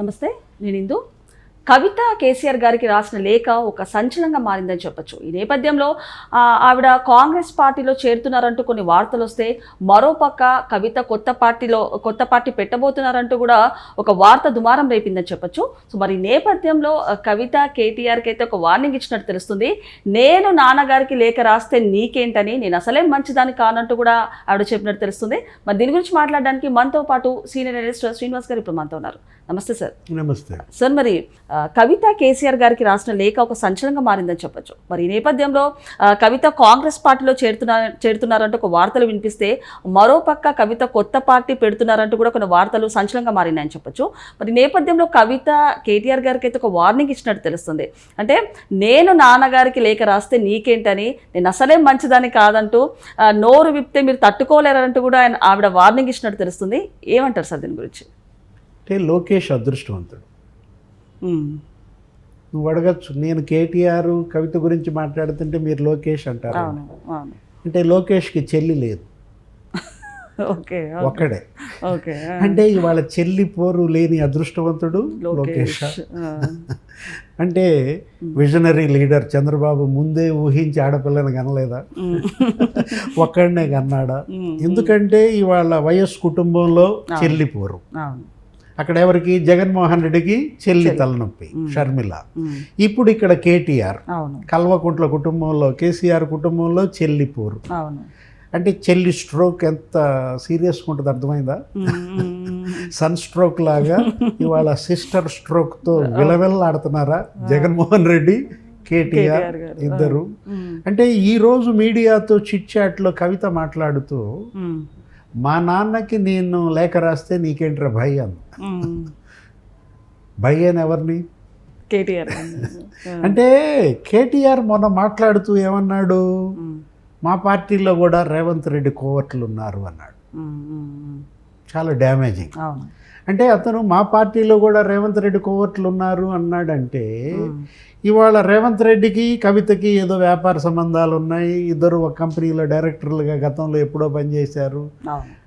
నమస్తే నేను ఇందు కవిత కేసీఆర్ గారికి రాసిన లేఖ ఒక సంచలనంగా మారిందని చెప్పొచ్చు. ఈ నేపథ్యంలో ఆవిడ కాంగ్రెస్ పార్టీలో చేరుతున్నారంటూ కొన్ని వార్తలు వస్తే మరోపక్క కవిత కొత్త పార్టీలో కొత్త పార్టీ పెట్టబోతున్నారంటూ కూడా ఒక వార్త దుమారం రేపిందని చెప్పొచ్చు. సో మరి నేపథ్యంలో కవిత కేటీఆర్కి అయితే ఒక వార్నింగ్ ఇచ్చినట్టు తెలుస్తుంది. నేను నాన్నగారికి లేఖ రాస్తే నీకేంటని నేను అసలే మంచిదాన్ని కానంటూ కూడా ఆవిడ చెప్పినట్టు తెలుస్తుంది. మరి దీని గురించి మాట్లాడడానికి మనతో పాటు సీనియర్ అనలిస్ట్ శ్రీనివాస్ గారు ఇప్పుడు మనతో ఉన్నారు. నమస్తే సార్. నమస్తే. సార్ మరి కవిత కేసీఆర్ గారికి రాసిన లేఖ ఒక సంచలనంగా మారిందని చెప్పొచ్చు. మరి ఈ నేపథ్యంలో కవిత కాంగ్రెస్ పార్టీలో చేరుతున్నా చేరుతున్నారంటూ ఒక వార్తలు వినిపిస్తే మరోపక్క కవిత కొత్త పార్టీ పెడుతున్నారంటూ కూడా కొన్ని వార్తలు సంచలనంగా మారినాయని చెప్పొచ్చు. మరి ఈ నేపథ్యంలో కవిత కేటీఆర్ గారికి అయితే ఒక వార్నింగ్ ఇచ్చినట్టు తెలుస్తుంది. అంటే నేను నాన్నగారికి లేఖ రాస్తే నీకేంటని నేను అసలే మంచిదని కాదంటూ నోరు విప్తే మీరు తట్టుకోలేరంటూ కూడా ఆయన ఆవిడ వార్నింగ్ ఇచ్చినట్టు తెలుస్తుంది. ఏమంటారు సార్ దీని గురించి? అంటే లోకేష్ అదృష్టవంతుడు. నువ్వు అడగచ్చు. నేను కేటీఆర్ కవిత గురించి మాట్లాడుతుంటే మీరు లోకేష్ అంటారు. అంటే లోకేష్కి చెల్లి లేదు. ఓకే ఒక్కడే. ఓకే అంటే ఇవాళ చెల్లి పోరు లేని అదృష్టవంతుడు లోకేష్. అంటే విజనరీ లీడర్ చంద్రబాబు ముందే ఊహించి ఆడపిల్లని కనలేదా? ఒక్కడనే కన్నాడా? ఎందుకంటే ఇవాళ వైఎస్ కుటుంబంలో చెల్లి పోరు. అక్కడ ఎవరికి? జగన్మోహన్ రెడ్డికి చెల్లి తలనొప్పి షర్మిల. ఇప్పుడు ఇక్కడ కేటీఆర్ కల్వకుంట్ల కుటుంబంలో కేసీఆర్ కుటుంబంలో చెల్లి పోరు. అవును. అంటే చెల్లి స్ట్రోక్ ఎంత సీరియస్గా ఉంటుంది అర్థమైందా? సన్ స్ట్రోక్ లాగా ఇవాళ సిస్టర్ స్ట్రోక్తో విలవిల్లాడుతున్నారా జగన్మోహన్ రెడ్డి కేటీఆర్. ఇద్దరు? అంటే ఈ రోజు మీడియాతో చిట్ చాట్లో కవిత మాట్లాడుతూ మా నాన్నకి నేను లేఖ రాస్తే నీకేంట్రా భయ్? భయ్ అని ఎవరిని? కేటీఆర్ అంటే కేటీఆర్ మొన్న మాట్లాడుతూ ఏమన్నాడు? మా పార్టీలో కూడా రేవంత్ రెడ్డి కోవర్ట్లు ఉన్నారు అన్నాడు. చాలా డ్యామేజింగ్. అంటే అతను మా పార్టీలో కూడా రేవంత్ రెడ్డి కోవర్ట్లు ఉన్నారు అన్నాడంటే ఇవాళ రేవంత్ రెడ్డికి కవితకి ఏదో వ్యాపార సంబంధాలు ఉన్నాయి. ఇద్దరు ఒక కంపెనీలో డైరెక్టర్లుగా గతంలో ఎప్పుడో పనిచేశారు.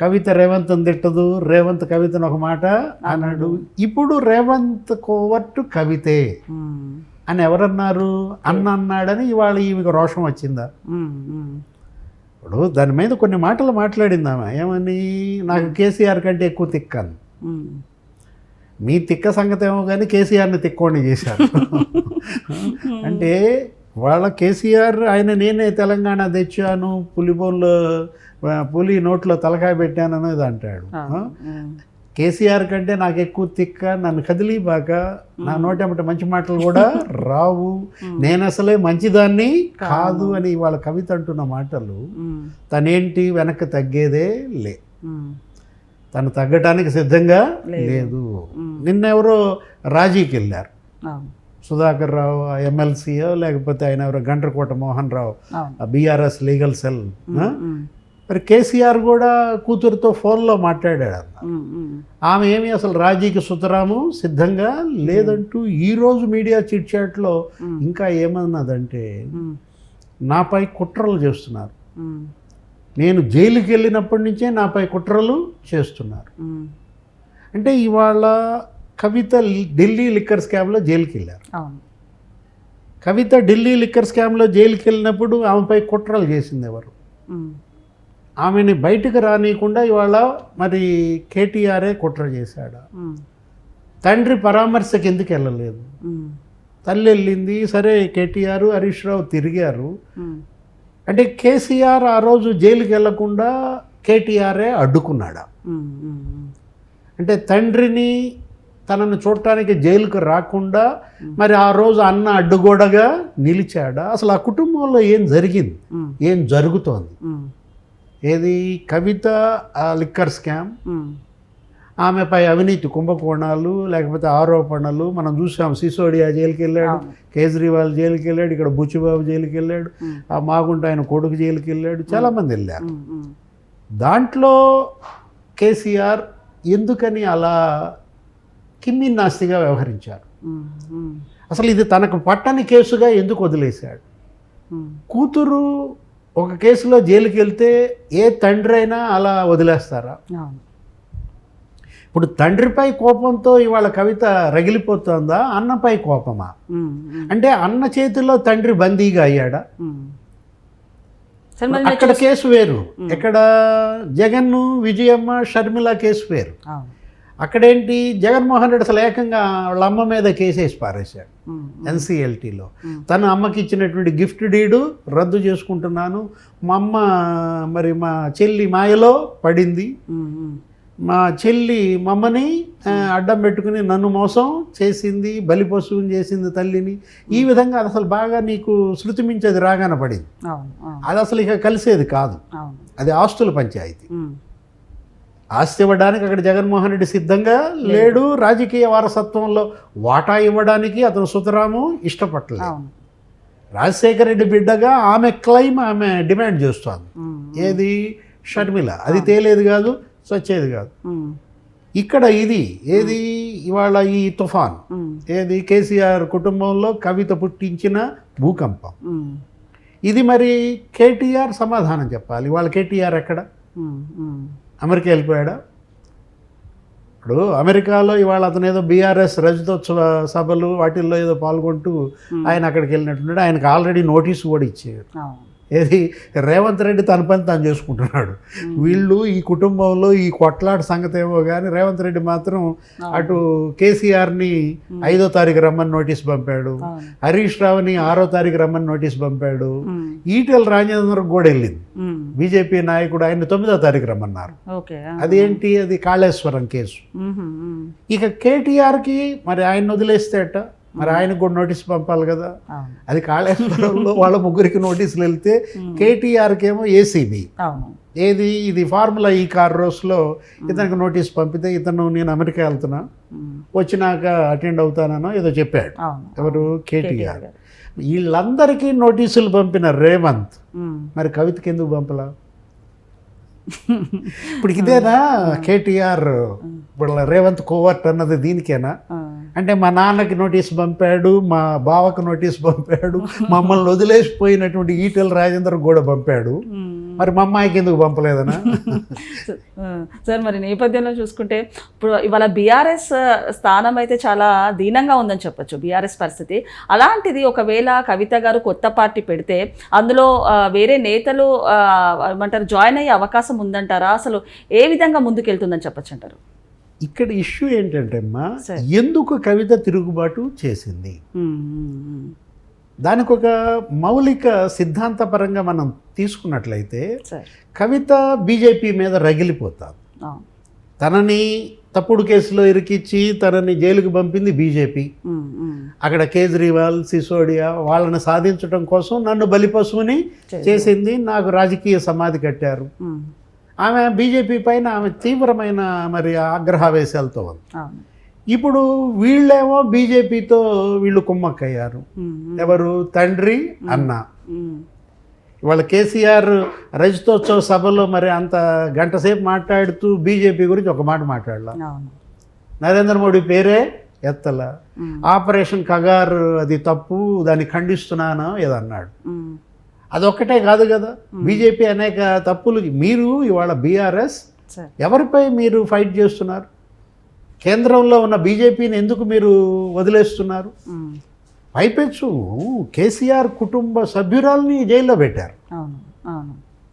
కవిత రేవంత్ తిట్టదు రేవంత్ కవితను ఒక మాట అన్నాడు. ఇప్పుడు రేవంత్ కోవర్ట్ కవితే అని ఎవరన్నారు? అన్న అన్నాడని ఇవాళ ఈమెకు రోషం వచ్చిందా. ఇప్పుడు దాని మీద కొన్ని మాటలు మాట్లాడిందామా ఏమని? నాకు కేసీఆర్ కంటే ఎక్కువ తిక్కాను. మీ తిక్క సంగతి ఏమో కానీ కేసీఆర్ని తిక్కోండి చేశారు. అంటే వాళ్ళ కేసీఆర్ ఆయన నేనే తెలంగాణ తెచ్చాను పులిబోన్లో పులి నోట్లో తలకాయ పెట్టాను అనేది అంటాడు. కేసీఆర్ కంటే నాకు ఎక్కువ తిక్క నన్ను కదిలి బాక నా నోటెమట మంచి మాటలు కూడా రావు. నేను అసలే మంచిదాన్ని కాదు. అని వాళ్ళ కవిత అంటున్న మాటలు తనేంటి వెనక్కి తగ్గేదే లే. తను తగ్గటానికి సిద్ధంగా లేదు. నిన్నెవరో రాజీకి వెళ్ళారు. సుధాకర్ రావు ఎమ్మెల్సీయో లేకపోతే ఆయన ఎవరో Gandrakota Mohan Rao BRS legal cell మరి కేసీఆర్ కూడా కూతురుతో ఫోన్లో మాట్లాడాడు అన్న. ఆమె ఏమి అసలు రాజీకి సుతరాము సిద్ధంగా? లేదంటూ ఈరోజు మీడియా చిట్ చాట్లో ఇంకా ఏమన్నదంటే నాపై కుట్రలు చేస్తున్నారు. నేను జైలుకి వెళ్ళినప్పటి నుంచే నాపై కుట్రలు చేస్తున్నారు. అంటే ఇవాళ కవిత ఢిల్లీ లిక్కర్ స్కామ్లో జైలుకి వెళ్ళారు. కవిత ఢిల్లీ లిక్కర్ స్కామ్లో జైలుకి వెళ్ళినప్పుడు ఆమెపై కుట్రలు చేసింది ఎవరు? ఆమెని బయటకు రానియకుండా ఇవాళ మరి కేటీఆరే కుట్ర చేశాడు. తండ్రి పరామర్శకి ఎందుకు వెళ్ళలేదు? తల్లి వెళ్ళింది సరే కేటీఆర్ హరీష్ రావు తిరిగారు. అంటే కేసీఆర్ ఆ రోజు జైలుకి వెళ్ళకుండా కేటీఆరే అడ్డుకున్నాడా. అంటే తండ్రిని తనను చూడటానికి జైలుకు రాకుండా మరి ఆ రోజు అన్న అడ్డుగోడగా నిలిచాడా? అసలు ఆ కుటుంబంలో ఏం జరిగింది? ఏం జరుగుతోంది? ఏది? కవిత ఆ లిక్కర్ స్కామ్. ఆమెపై అవినీతి కుంభకోణాలు లేకపోతే ఆరోపణలు. మనం చూసాం సిసోడియా జైలుకి వెళ్ళాడు కేజ్రీవాల్ జైలుకి వెళ్ళాడు ఇక్కడ బుచ్చిబాబు జైలుకి వెళ్ళాడు. ఆ మాగుంట ఆయన కొడుకు జైలుకి వెళ్ళాడు చాలామంది వెళ్ళారు. దాంట్లో కేసీఆర్ ఎందుకని అలా కిమ్మి నాస్తిగా వ్యవహరించారు. అసలు ఇది తనకు పట్టని కేసుగా ఎందుకు వదిలేశాడు. కూతురు ఒక కేసులో జైలుకి వెళ్తే ఏ తండ్రి అయినా అలా వదిలేస్తారా? ఇప్పుడు తండ్రిపై కోపంతో ఇవాళ కవిత రగిలిపోతుందా? అన్నపై కోపమా? అంటే అన్న చేతిలో తండ్రి బందీగా అయ్యాడా? అక్కడ కేసు వేరు. ఇక్కడ జగన్ విజయమ్మ షర్మిల కేసు వేరు. అక్కడేంటి? జగన్మోహన్ రెడ్డి అసలు ఏకంగా వాళ్ళ అమ్మ మీద కేసేసి పారేశాడు. ఎన్సీఎల్టీలో. తన అమ్మకి ఇచ్చినటువంటి గిఫ్ట్ డీడు రద్దు చేసుకుంటున్నాను. మా అమ్మ మరి మా చెల్లి మాయలో పడింది. మా చెల్లి మమ్మని అడ్డం పెట్టుకుని నన్ను మోసం చేసింది బలిపశువుని చేసింది తల్లిని. ఈ విధంగా అది అసలు బాగా నీకు శృతి మించి అది రాగానే పడింది. అది అసలు ఇక కలిసేది కాదు. అది ఆస్తుల పంచాయతీ. ఆస్తి ఇవ్వడానికి అక్కడ జగన్మోహన్ రెడ్డి సిద్ధంగా లేడు. రాజకీయ వారసత్వంలో వాటా ఇవ్వడానికి అతను సుతరాము ఇష్టపడలేదు. రాజశేఖర రెడ్డి బిడ్డగా ఆమె క్లైమ్ ఆమె డిమాండ్ చేస్తోంది. ఏది? షర్మిల. అది తేలేదు కాదు సచ్చేది కాదు. ఇక్కడ ఇది ఏది? ఇవాళ ఈ తుఫాన్. ఏది? కేసీఆర్ కుటుంబంలో కవిత పుట్టించిన భూకంపం. ఇది మరి కేటీఆర్ సమాధానం చెప్పాలి. ఇవాళ కేటీఆర్ ఎక్కడ. అమెరికా వెళ్ళిపోయాడా? ఇప్పుడు అమెరికాలో ఇవాళ అతను ఏదో బీఆర్ఎస్ రజతోత్సవ సభలు వాటిల్లో ఏదో పాల్గొంటూ ఆయన అక్కడికి వెళ్ళినట్టున్నాడు. ఆయనకు ఆల్రెడీ నోటీసు కూడా ఇచ్చారు ఏది? రేవంత్ రెడ్డి తన పని తాను చేసుకుంటున్నాడు. వీళ్ళు ఈ కుటుంబంలో ఈ కొట్లాట సంగతి ఏమో కానీ రేవంత్ రెడ్డి మాత్రం అటు కేసీఆర్ని ఐదో తారీఖు రమ్మని నోటీస్ పంపాడు. హరీష్ రావుని ఆరో తారీఖు రమ్మని నోటీస్ పంపాడు. ఈటెల రాజేంద్ర కూడా వెళ్ళింది. బీజేపీ నాయకుడు ఆయన తొమ్మిదో తారీఖు రమ్మన్నారు. అదేంటి? అది కాళేశ్వరం కేసు. ఇక కేటీఆర్కి మరి ఆయన వదిలేస్తే అట మరి ఆయనకు కూడా నోటీస్ పంపాలి కదా. అది కాళేశ్వరంలో వాళ్ళ ముగ్గురికి నోటీసులు వెళ్తే కేటీఆర్కి ఏమో ఏసీబీ. ఏది? ఇది ఫార్ములా ఈ కార్ రోస్లో ఇతనికి నోటీస్ పంపితే ఇతను నేను అమెరికా వెళ్తున్నా. వచ్చినాక అటెండ్ అవుతానో ఏదో చెప్పాడు. ఎవరు? కేటీఆర్. వీళ్ళందరికీ నోటీసులు పంపిన రేవంత్. మరి కవితకి ఎందుకు పంపలా? ఇప్పుడు ఇదేనా కేటీఆర్? ఇప్పుడు రేవంత్ కోవర్ట్ అన్నది దీనికేనా? అంటే మా నాన్నకి నోటీస్ పంపాడు మా బావకు నోటీస్ పంపాడు మమ్మల్ని వదిలేసిపోయినటువంటి ఈటెల రాజేందర్ కూడా పంపాడు. మరి మా అమ్మాయికి ఎందుకు పంపలేదనా? సార్ మరి నేపథ్యంలో చూసుకుంటే ఇప్పుడు ఇవాళ బీఆర్ఎస్ స్థానం అయితే చాలా దీనంగా ఉందని చెప్పొచ్చు బీఆర్ఎస్ పరిస్థితి. అలాంటిది ఒకవేళ కవిత గారు కొత్త పార్టీ పెడితే అందులో వేరే నేతలు ఏమంటారు జాయిన్ అయ్యే అవకాశం ఉందంటారా? అసలు ఏ విధంగా ముందుకెళ్తుందని చెప్పొచ్చు అంటారు? ఇక్కడ ఇష్యూ ఏంటంటే అమ్మా. ఎందుకు కవిత తిరుగుబాటు చేసింది. దానికి ఒక మౌలిక సిద్ధాంతపరంగా మనం తీసుకున్నట్లయితే కవిత బీజేపీ మీద రగిలిపోతారు. తనని తప్పుడు కేసులో ఇరికిచ్చి తనని జైలుకి పంపింది బీజేపీ. అక్కడ కేజ్రీవాల్ సిసోడియా వాళ్ళని సాధించడం కోసం నన్ను బలిపశువుని చేసింది నాకు రాజకీయ సమాధి కట్టారు ఆమె బీజేపీ పైన ఆమె తీవ్రమైన మరి ఆగ్రహావేశాలతో ఉంది. ఇప్పుడు వీళ్ళేమో బీజేపీతో వీళ్ళు కుమ్మక్కయ్యారు. ఎవరు? తండ్రి అన్న. ఇవాళ కేసీఆర్ రజతోత్సవ సభలో మరి అంత గంట సేపు మాట్లాడుతూ బీజేపీ గురించి ఒక మాట మాట్లాడాల? నరేంద్ర మోడీ పేరే ఎత్తల. ఆపరేషన్ కగార్ అది తప్పు దాన్ని ఖండిస్తున్నాను? ఏదో అన్నాడు ఉమ్, అదొక్కటే కాదు కదా. బీజేపీ అనేక తప్పులు. మీరు ఇవాళ బీఆర్ఎస్ ఎవరిపై మీరు ఫైట్ చేస్తున్నారు? కేంద్రంలో ఉన్న బీజేపీని ఎందుకు మీరు వదిలేస్తున్నారు? పైపెచ్చు. కేసీఆర్ కుటుంబ సభ్యురాల్ని జైల్లో పెట్టారు.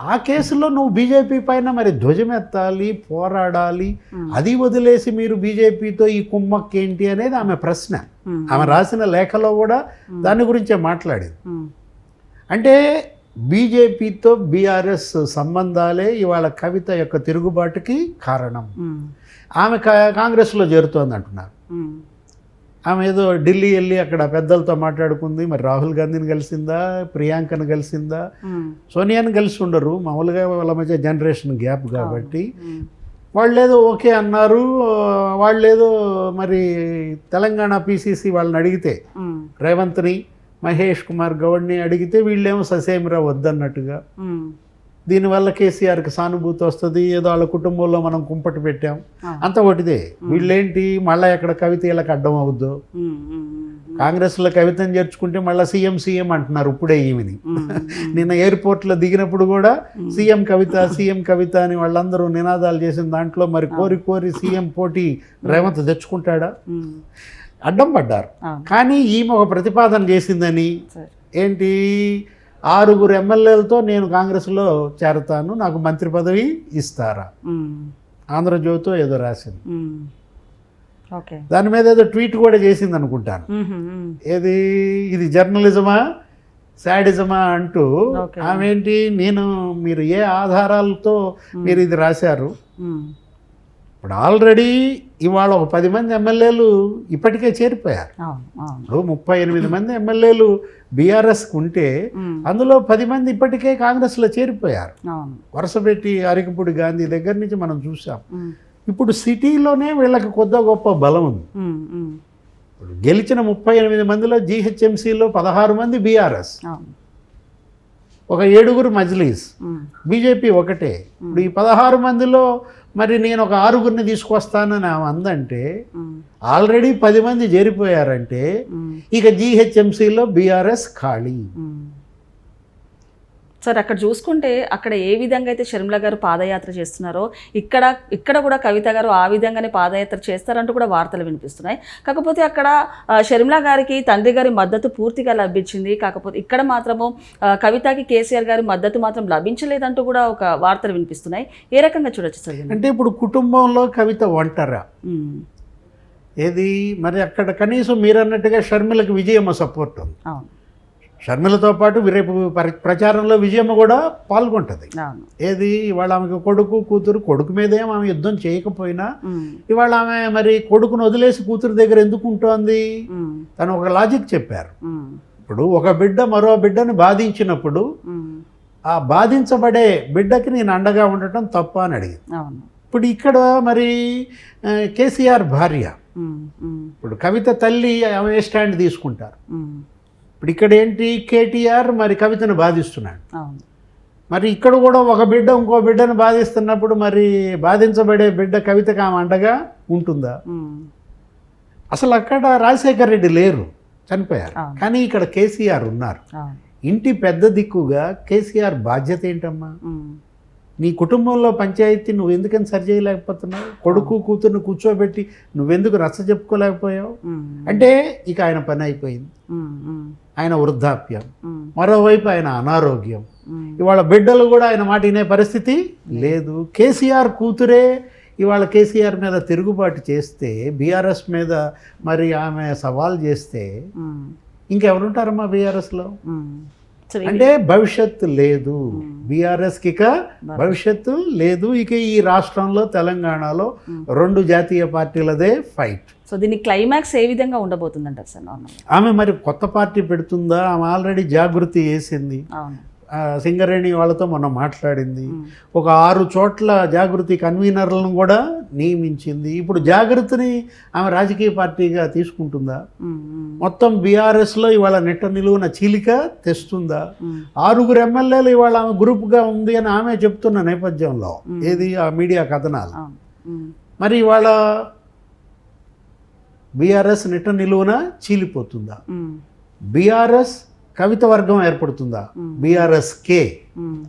ఆ కేసులో నువ్వు బీజేపీ పైన మరి ధ్వజమెత్తాలి పోరాడాలి అది వదిలేసి మీరు బీజేపీతో ఈ కుమ్మక్కేంటి అనేది ఆమె ప్రశ్న. ఆమె రాసిన లేఖలో కూడా దాని గురించే మాట్లాడింది. అంటే బీజేపీతో బీఆర్ఎస్ సంబంధాలే ఇవాళ కవిత యొక్క తిరుగుబాటుకి కారణం. ఆమె కా- కాంగ్రెస్లో చేరుతోంది అంటున్నారు. ఆమె ఏదో ఢిల్లీ వెళ్ళి అక్కడ పెద్దలతో మాట్లాడుకుంది మరి రాహుల్ గాంధీని కలిసిందా ప్రియాంకను కలిసిందా? సోనియాని కలిసి ఉండరు. మామూలుగా వాళ్ళ మధ్య జనరేషన్ గ్యాప్ కాబట్టి. ఉమ్, వాళ్ళు ఏదో ఓకే అన్నారు. వాళ్ళు ఏదో మరి తెలంగాణ పీసీసీ వాళ్ళని అడిగితే రేవంత్ని మహేష్ కుమార్ గౌడ్ని అడిగితే వీళ్ళేమో ససేమిరా వద్దన్నట్టుగా. దీనివల్ల కేసీఆర్కి సానుభూతి వస్తుంది ఏదో వాళ్ళ కుటుంబంలో మనం కుంపటి పెట్టాం. అంత ఒకటిదే. వీళ్ళేంటి మళ్ళీ ఎక్కడ కవిత వీళ్ళకి అడ్డం అవుద్దో. కాంగ్రెస్లో కవితను చేర్చుకుంటే మళ్ళీ సీఎం సీఎం అంటున్నారు ఇప్పుడే ఈమెని. నిన్న ఎయిర్పోర్ట్లో దిగినప్పుడు కూడా సీఎం కవిత సీఎం కవిత అని వాళ్ళందరూ నినాదాలు చేసిన దాంట్లో మరి కోరి కోరి సీఎం పోటీ రేవంత్ తెచ్చుకుంటాడా? అడ్డం పడ్డారు. కానీ ఈమె ఒక ప్రతిపాదన చేసిందని. ఏంటి? ఆరుగురు ఎమ్మెల్యేలతో నేను కాంగ్రెస్లో చేరతాను నాకు మంత్రి పదవి ఇస్తారా? ఆంధ్రజ్యోతితో ఏదో రాసింది. దాని మీద ఏదో ట్వీట్ కూడా చేసింది అనుకుంటాను. ఏది? ఇది జర్నలిజమా? శాడిజమా అంటూ. ఆమె ఏంటి? నేను మీరు ఏ ఆధారాలతో మీరు ఇది రాశారు? ఇప్పుడు ఆల్రెడీ ఇవాళ ఒక పది మంది ఎమ్మెల్యేలు ఇప్పటికే చేరిపోయారు. ఇప్పుడు ముప్పై ఎనిమిది మంది ఎమ్మెల్యేలు బీఆర్ఎస్కి ఉంటే అందులో పది మంది ఇప్పటికే కాంగ్రెస్లో చేరిపోయారు. అవును. వరుస పెట్టి అరికపూడి గాంధీ దగ్గర నుంచి మనం చూసాం. ఇప్పుడు సిటీలోనే వీళ్ళకి కొద్ది గొప్ప బలం ఉంది. గెలిచిన ముప్పై ఎనిమిది మందిలో జీహెచ్ఎంసీలో పదహారు మంది బీఆర్ఎస్. ఒక ఏడుగురు మజ్లీస్. బీజేపీ ఒకటే. ఇప్పుడు ఈ పదహారు మందిలో మరి నేను ఒక ఆరుగురిని తీసుకొస్తానని ఆమె అందంటే ఆల్రెడీ పది మంది చేరిపోయారంటే ఇక జీహెచ్ఎంసీలో బీఆర్ఎస్ ఖాళీ. సార్ అక్కడ చూసుకుంటే అక్కడ ఏ విధంగా అయితే షర్మిల గారు పాదయాత్ర చేస్తున్నారో ఇక్కడ ఇక్కడ కూడా కవిత గారు ఆ విధంగానే పాదయాత్ర చేస్తారంటూ కూడా వార్తలు వినిపిస్తున్నాయి. కాకపోతే అక్కడ షర్మిల గారికి తండ్రి గారి మద్దతు పూర్తిగా లభించింది. కాకపోతే ఇక్కడ మాత్రము కవితకి కేసీఆర్ గారి మద్దతు మాత్రం లభించలేదంటూ కూడా ఒక వార్తలు వినిపిస్తున్నాయి. ఏ రకంగా చూడొచ్చు సార్? అంటే ఇప్పుడు కుటుంబంలో కవిత ఒంటరా ఏది? మరి అక్కడ కనీసం మీరు అన్నట్టుగా షర్మిలకు విజయమ్మ సపోర్ట్ ఉంది. అవును. షర్మిలతో పాటు రేపు పరి- ప్రచారంలో విజయమ్మ కూడా పాల్గొంటుంది. ఏది? ఇవాళ ఆమెకు కొడుకు కూతురు కొడుకు మీదేం ఆమె యుద్ధం చేయకపోయినా ఇవాళ ఆమె మరి కొడుకును వదిలేసి కూతురు దగ్గర ఎందుకు ఉంటోంది? తను ఒక లాజిక్ చెప్పారు. ఇప్పుడు ఒక బిడ్డ మరో బిడ్డను బాధించినప్పుడు ఆ బాధించబడే బిడ్డకి నేను అండగా ఉండటం తప్ప అని అడిగింది. ఇప్పుడు ఇక్కడ మరి కేసీఆర్ భార్య. ఇప్పుడు కవిత తల్లి ఆమె స్టాండ్ తీసుకుంటారు. ఇప్పుడు ఇక్కడ ఏంటి కేటీఆర్ మరి కవితను బాధిస్తున్నాడు. మరి ఇక్కడ కూడా ఒక బిడ్డ ఇంకో బిడ్డను బాధిస్తున్నప్పుడు మరి బాధించబడే బిడ్డ కవితకు ఆమె అండగా ఉంటుందా? అసలు అక్కడ రాజశేఖర్ రెడ్డి లేరు చనిపోయారు. కానీ ఇక్కడ కేసీఆర్ ఉన్నారు. ఇంటి పెద్ద దిక్కుగా కేసీఆర్ బాధ్యత ఏంటమ్మా? నీ కుటుంబంలో పంచాయతీ నువ్వు ఎందుకని సరి చేయలేకపోతున్నావు? కొడుకు కూతుర్ని కూర్చోబెట్టి నువ్వెందుకు రచ్చ చెప్పుకోలేకపోయావు? అంటే ఇక ఆయన పని అయిపోయింది. ఆయన వృద్ధాప్యం. మరోవైపు ఆయన అనారోగ్యం. ఇవాళ బిడ్డలు కూడా ఆయన మాట వినే పరిస్థితి లేదు. కేసీఆర్ కూతురే ఇవాళ కేసీఆర్ మీద తిరుగుబాటు చేస్తే బీఆర్ఎస్ మీద మరి ఆమె సవాల్ చేస్తే ఇంకెవరుంటారమ్మా బీఆర్ఎస్లో? అంటే భవిష్యత్తు లేదు. బీఆర్ఎస్కి ఇక భవిష్యత్తు. లేదు. ఇక ఈ రాష్ట్రంలో తెలంగాణలో రెండు జాతీయ పార్టీలదే ఫైట్. సో దీని క్లైమాక్స్ ఏ విధంగా ఉండబోతుందంటారు సార్ ఆమె మరి కొత్త పార్టీ పెడుతుందా? ఆమె ఆల్రెడీ జాగృతి చేసింది. సింగరేణి వాళ్ళతో మొన్న మాట్లాడింది. ఒక ఆరు చోట్ల జాగృతి కన్వీనర్లను కూడా నియమించింది. ఇప్పుడు జాగృతిని ఆమె రాజకీయ పార్టీగా తీసుకుంటుందా? మొత్తం బీఆర్ఎస్లో ఇవాళ నెట్ట నిలువున చీలిక తెస్తుందా? ఆరుగురు ఎమ్మెల్యేలు ఇవాళ ఆమె గ్రూప్గా ఉంది అని ఆమె చెప్తున్న నేపథ్యంలో ఏది? ఆ మీడియా కథనాలు. మరి ఇవాళ బీఆర్ఎస్ నిట్ట నిలువున చీలిపోతుందా? బీఆర్ఎస్ కవిత వర్గం ఏర్పడుతుందా? బీఆర్ఎస్ కే ఉమ్,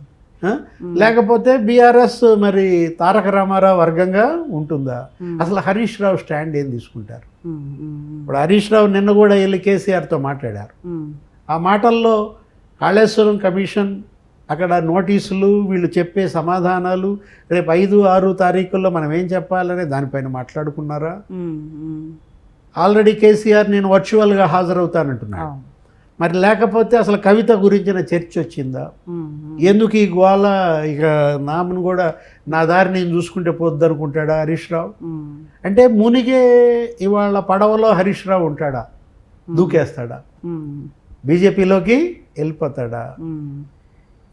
ఆ? లేకపోతే బీఆర్ఎస్ మరి తారక రామారావు వర్గంగా ఉంటుందా? అసలు హరీష్ రావు స్టాండ్ ఏం తీసుకుంటారు? ఇప్పుడు హరీష్ రావు నిన్న కూడా వెళ్ళి కేసీఆర్తో మాట్లాడారు. ఆ మాటల్లో కాళేశ్వరం కమిషన్ అక్కడ నోటీసులు వీళ్ళు చెప్పే సమాధానాలు రేపు ఐదు ఆరు తారీఖుల్లో మనం ఏం చెప్పాలనే దానిపైన మాట్లాడుకున్నారా? ఆల్రెడీ కేసీఆర్ నేను వర్చువల్గా హాజరవుతానంటున్నాడు. అవును. మరి లేకపోతే అసలు కవిత గురించిన చర్చ వచ్చిందా? ఎందుకు ఈ గోళ ఇక నామను కూడా నా దారి నేను చూసుకుంటే పోద్దు అనుకుంటాడా హరీష్ రావు? అంటే మునిగే ఇవాళ పడవలో హరీష్ రావు ఉంటాడా? దూకేస్తాడా? బీజేపీలోకి వెళ్ళిపోతాడా?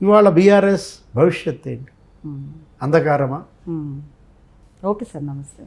ఇవాళ బీఆర్ఎస్ భవిష్యత్ ఏంటి? అంధకారమా. ఓకే సార్ నమస్తే.